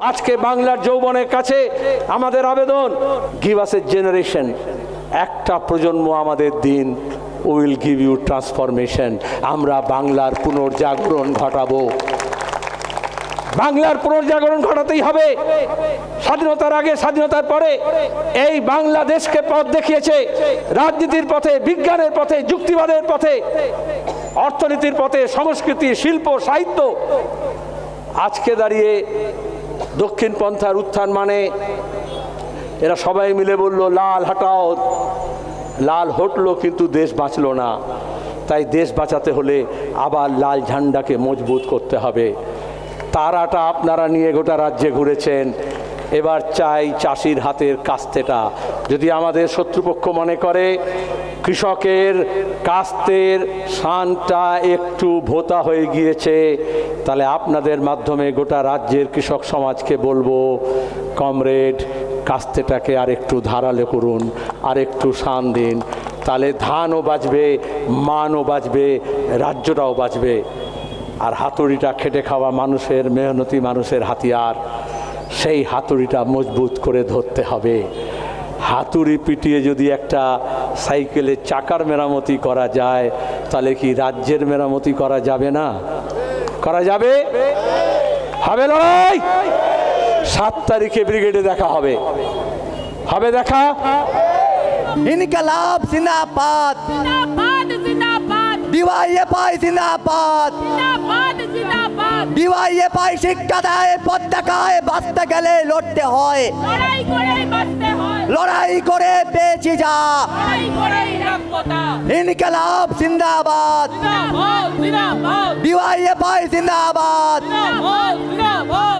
আজকে বাংলার যৌবনের কাছে আমাদের আবেদন। গিভ জেনারেশন একটা প্রজন্ম আমাদের দিন উইল গিভ ইউ ট্রান্সফরমেশন আমরা বাংলার পুনর্জাগরণ ঘটাবো। বাংলার পুনর্জাগরণ ঘটাতেই হবে। স্বাধীনতার আগে, স্বাধীনতার পরে এই বাংলাদেশকে পথ দেখিয়েছে রাজনীতির পথে, বিজ্ঞানের পথে, যুক্তিবাদের পথে, অর্থনীতির পথে, সংস্কৃতি, শিল্প, সাহিত্য। আজকে দাঁড়িয়ে দক্ষিণ পন্থার উত্থান মানে এরা সবাই মিলে বলল, লাল হাটাও। লাল হটলো কিন্তু দেশ বাঁচল না। তাই দেশ বাঁচাতে হলে আবার লাল ঝান্ডাকে মজবুত করতে হবে। তারাটা আপনারা নিয়ে গোটা রাজ্যে ঘুরেছেন। এবার চাই চাষির হাতের কাস্তেটা। যদি আমাদের শত্রুপক্ষ মনে করে কৃষকের কাস্তের শানটা একটু ভোতা হয়ে গিয়েছে। তাহলে আপনাদের মাধ্যমে গোটা রাজ্যের কৃষক সমাজকে বলব, কমরেড, কাস্তেটাকে আর একটু ধারালে করুন আর একটু শান দিন। তাহলে ধানও বাঁচবে, মানও বাঁচবে, রাজ্যটাও বাঁচবে। আর হাতুড়িটা খেটে খাওয়া মানুষের, মেহনতি মানুষের হাতিয়ার, সেই হাতুড়িটা মজবুত করে ধরতে হবে। হাতুড়ি পিটিয়ে যদি একটা সাইকেলের চাকার মেরামতি করা যায় তাহলে কি রাজ্যের মেরামতি করা যাবে না? করা যাবে? হবে লড়াই! সাত তারিখে ব্রিগেডে দেখা হবে। হবে দেখা? ইনকালাব জিন্দাবাদ। ডিওয়াইএফআই জিন্দাবাদ। জিন্দাবাদ। ডিওয়াইএফআই শিক্ষা দেয় পতাকায় বাঁচতে গেলে লড়তে হয়। লড়াই করে পেয়েছি যা। ইনকালাব জিন্দাবাদ। ডিওয়াইএফআই জিন্দাবাদ। জিন্দাবাদ।